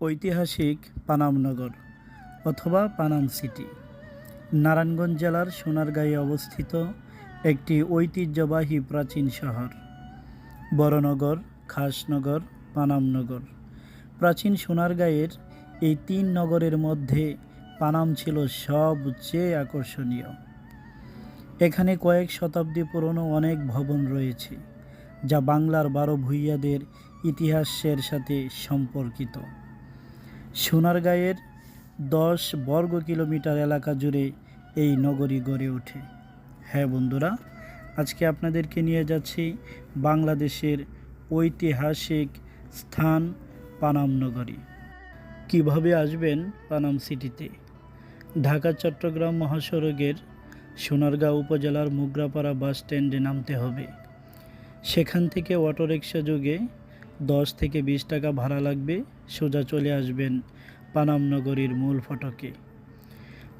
ঐতিহাসিক পানামনগর অথবা পানাম সিটি। নারায়ণগঞ্জ জেলার সোনারগাঁয়ে অবস্থিত একটি ঐতিহ্যবাহী প্রাচীন শহর। বড়নগর, খাসনগর, পানামনগর। প্রাচীন সোনারগাঁয়ের এই তিন নগরের মধ্যে পানাম ছিল সবচেয়ে আকর্ষণীয়। এখানে কয়েক শতাব্দী পুরনো অনেক ভবন রয়েছে, যা বাংলার বারো ভূঁইয়াদের ইতিহাসের সাথে সম্পর্কিত। সোনারগাঁয়ের দশ বর্গ কিলোমিটার এলাকা জুড়ে এই নগরী গড়ে ওঠে। হ্যাঁ বন্ধুরা, আজকে আপনাদেরকে নিয়ে যাচ্ছি বাংলাদেশের ঐতিহাসিক স্থান পানাম নগরী। কীভাবে আসবেন পানাম সিটিতে? ঢাকা, চট্টগ্রাম মহাসড়কের সোনারগাঁও উপজেলার মুগরাপাড়া বাস স্ট্যান্ডে নামতে হবে। সেখান থেকে অটোরিকশা যোগে দশ থেকে বিশ টাকা ভাড়া লাগবে, সোজা চলে আসবেন পানাম নগরীর মূল ফটকে।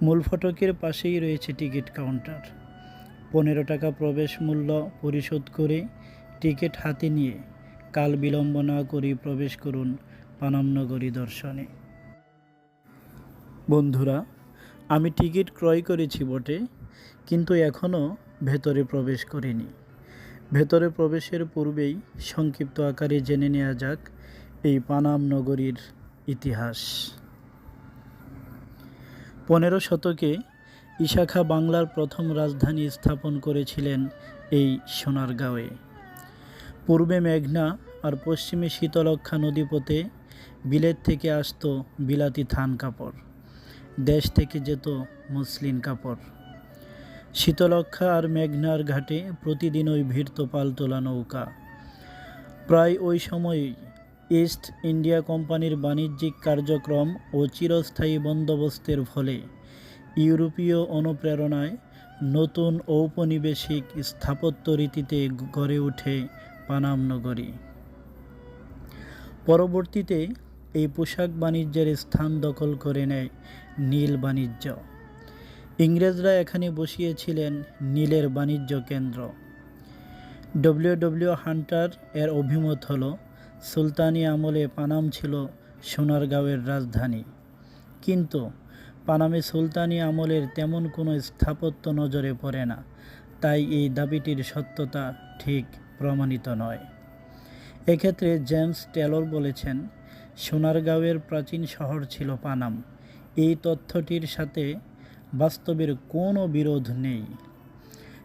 মূল ফটকের পাশেই রয়েছে টিকিট কাউন্টার। পনেরো টাকা প্রবেশ মূল্য পরিশোধ করে টিকিট হাতে নিয়ে কাল বিলম্ব না করে প্রবেশ করুন পানাম নগরী দর্শনে। বন্ধুরা, আমি টিকিট ক্রয় করেছি বটে, কিন্তু এখনও ভেতরে প্রবেশ করিনি। ভেতরে প্রবেশের পূর্বেই সংক্ষিপ্ত আকারে জেনে নেওয়া যাক এই পানাম নগরীর ইতিহাস। পনেরো শতকে ইশাখা বাংলার প্রথম রাজধানী স্থাপন করেছিলেন এই সোনারগাঁওয়ে। পূর্বে মেঘনা আর পশ্চিমে শীতলক্ষা নদীপথে বিলেত থেকে আসতো বিলাতি থান কাপড়। দেশ থেকে যেত মসলিন কাপড়। শীতলক্ষা আর মেঘনার ঘাটে প্রতিদিন ওই ভিড়ত পালতোলা নৌকা। প্রায় ওই সময়ই ইস্ট ইন্ডিয়া কোম্পানির বাণিজ্যিক কার্যক্রম ও চিরস্থায়ী বন্দোবস্তের ফলে ইউরোপীয় অনুপ্রেরণায় নতুন ঔপনিবেশিক স্থাপত্য রীতিতে গড়ে ওঠে পানাম নগরী। পরবর্তীতে এই পোশাক বাণিজ্যের স্থান দখল করে নেয় নীল বাণিজ্য। ইংরেজরা এখানে বসিয়েছিলেন নীলের বাণিজ্য কেন্দ্র। ডব্লিউ ডব্লিউ হান্টার এর অভিমত হল, সুলতানি আমলে পানাম ছিল সোনারগাঁওয়ের রাজধানী। কিন্তু পানামে সুলতানি আমলের তেমন কোনো স্থাপত্য নজরে পড়ে না, তাই এই দাবিটির সত্যতা ঠিক প্রমাণিত নয়। এক্ষেত্রে জেমস টেলর বলেছেন, সোনারগাঁওয়ের প্রাচীন শহর ছিল পানাম। এই তথ্যটির সাথে বাস্তবের কোনো বিরোধ নেই।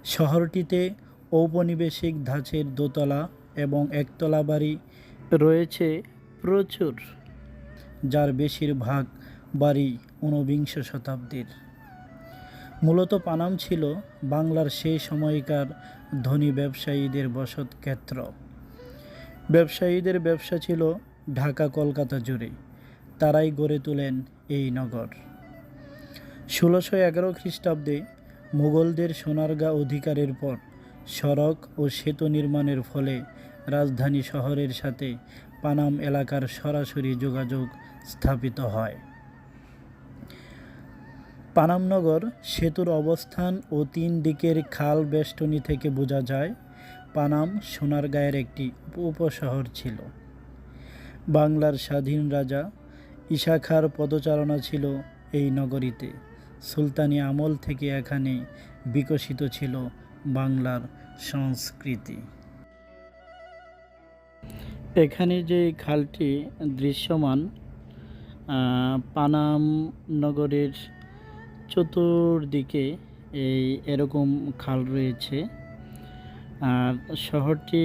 শহরটিতে ঔপনিবেশিক ধাঁচের দোতলা এবং একতলা বাড়ি রয়েছে প্রচুর, যার বেশিরভাগ বাড়ি ঊনবিংশ শতাব্দীর। মূলত পানাম ছিল বাংলার সেই সময়কার ধনী ব্যবসায়ীদের বসত ক্ষেত্র। ব্যবসায়ীদের ব্যবসা ছিল ঢাকা কলকাতা জুড়ে। তারাই গড়ে তোলেন এই নগর। ষোলোশো এগারো খ্রিস্টাব্দে মুঘলদের সোনারগাঁ অধিকারের পর সড়ক ও সেতু নির্মাণের ফলে রাজধানী শহরের সাথে পানাম এলাকার সরাসরি যোগাযোগ স্থাপিত হয়। পানামনগর সেতুর অবস্থান ও তিন দিকের খাল বেষ্টনী থেকে বোঝা যায়, পানাম সোনারগাঁয়ের একটি উপশহর ছিল। বাংলার স্বাধীন রাজা ইশাখার পদচারণা ছিল এই নগরীতে। সুলতানি আমল থেকে এখানে বিকশিত ছিল বাংলার সংস্কৃতি। এখানে যে খালটি দৃশ্যমান পানাম নগরের চতুর্দিকে এই এরকম খাল রয়েছে। আর শহরটি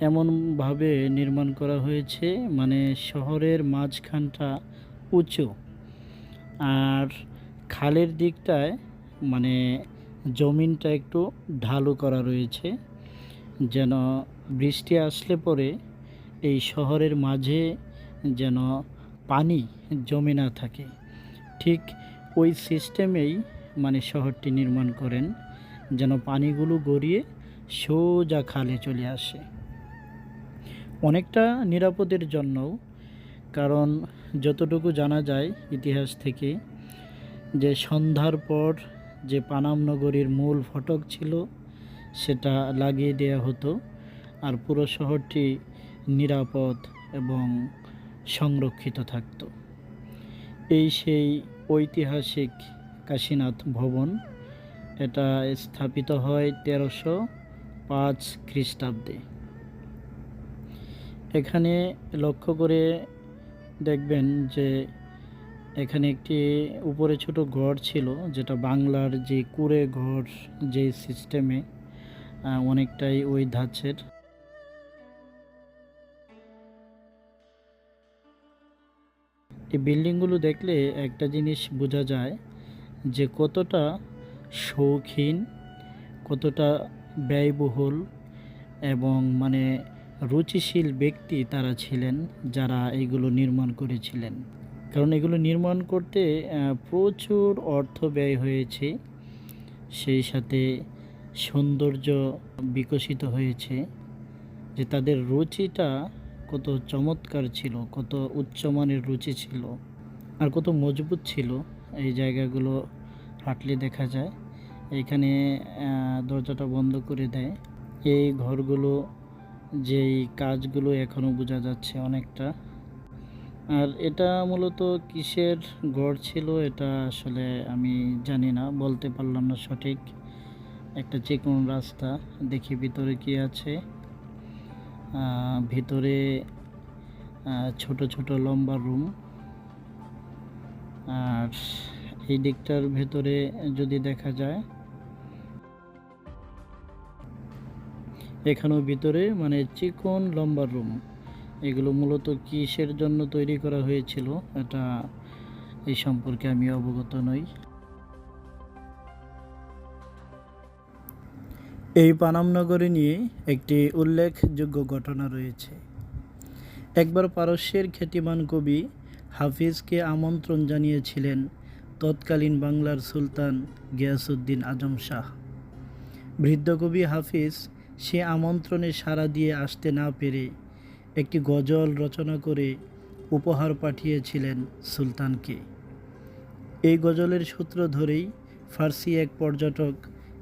এমনভাবে নির্মাণ করা হয়েছে মানে শহরের মাঝখানটা উঁচু। আর খালের দিকটায় মানে জমিনটা একটু ঢালু করা রয়েছে, যেন বৃষ্টি আসলে পরে এই শহরের মাঝে যেন পানি জমে না থাকে। ঠিক ওই সিস্টেমেই মানে শহরটি নির্মাণ করেন, যেন পানিগুলো গড়িয়ে সোজা খালে চলে আসে। অনেকটা নিরাপদের জন্যও, কারণ যতটুকু জানা যায় ইতিহাস থেকে যে সন্ধ্যার পর যে পানাম নগরীর মূল ফটক ছিল, সেটা লাগিয়ে দেওয়া হতো আর পুরো শহরটি নিরাপদ এবং সংরক্ষিত থাকত। এই সেই ঐতিহাসিক কাশীনাথ ভবন, এটা স্থাপিত হয় তেরোশো পাঁচ খ্রিস্টাব্দে। এখানে লক্ষ্য করে দেখবেন যে এখানে একটি উপরে ছোট ঘর ছিল, যেটা বাংলার যে কুড়ে ঘর যে সিস্টেমে অনেকটাই ওই ধাঁচের। এই বিল্ডিংগুলো দেখলে একটা জিনিস বোঝা যায়, যে কতটা শৌখিন, কতটা ব্যয়বহুল এবং মানে রুচিশীল ব্যক্তি তারা ছিলেন, যারা এইগুলো নির্মাণ করেছিলেন। কারণ এগুলো নির্মাণ করতে প্রচুর অর্থ ব্যয় হয়েছে। সেই সাথে সৌন্দর্য বিকশিত হয়েছে যে তাদের রুচিটা কত চমৎকার ছিল, কত উচ্চমানের রুচি ছিল আর কত মজবুত ছিল। এই জায়গাগুলো হাঁটলে দেখা যায়। এখানে দরজাটা বন্ধ করে দেয়। এই ঘরগুলো, যেই কাজগুলো এখনও বোঝা যাচ্ছে অনেকটা আর এটা মূলত কিসের ঘর ছিল এটা আসলে আমি জানি না, বলতে পারলাম না সঠিক। একটা চিকন রাস্তা, দেখি ভিতরে কি আছে। ভিতরে ছোট ছোট লম্বা রুম। আর এই দিকটার ভেতরে যদি দেখা যায়, এখানেও ভিতরে মানে চিকন লম্বা রুম। এগুলো মূলত কিসের জন্য তৈরি করা হয়েছিল? এটা এই সম্পর্কে আমি অবগত নই। এই পানাম নগরী নিয়ে একটি উল্লেখযোগ্য ঘটনা রয়েছে। একবার পারস্যের খ্যাতিমান কবি হাফিজকে আমন্ত্রণ জানিয়েছিলেন তৎকালীন বাংলার সুলতান গিয়াসুদ্দিন আজম শাহ। বৃদ্ধ কবি হাফিজ সে আমন্ত্রণে সাড়া দিয়ে আসতে না পেরে একটি গজল রচনা করে উপহার পাঠিয়েছিলেন সুলতানকে। এই গজলের সূত্র ধরেই ফার্সি এক পর্যটক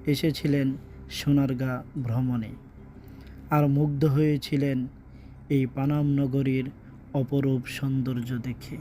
এসেছিলেন সোনারগাঁ ভ্রমণে আর মুগ্ধ হয়েছিলেন এই পানাম নগরীর অপরূপ সৌন্দর্য দেখে।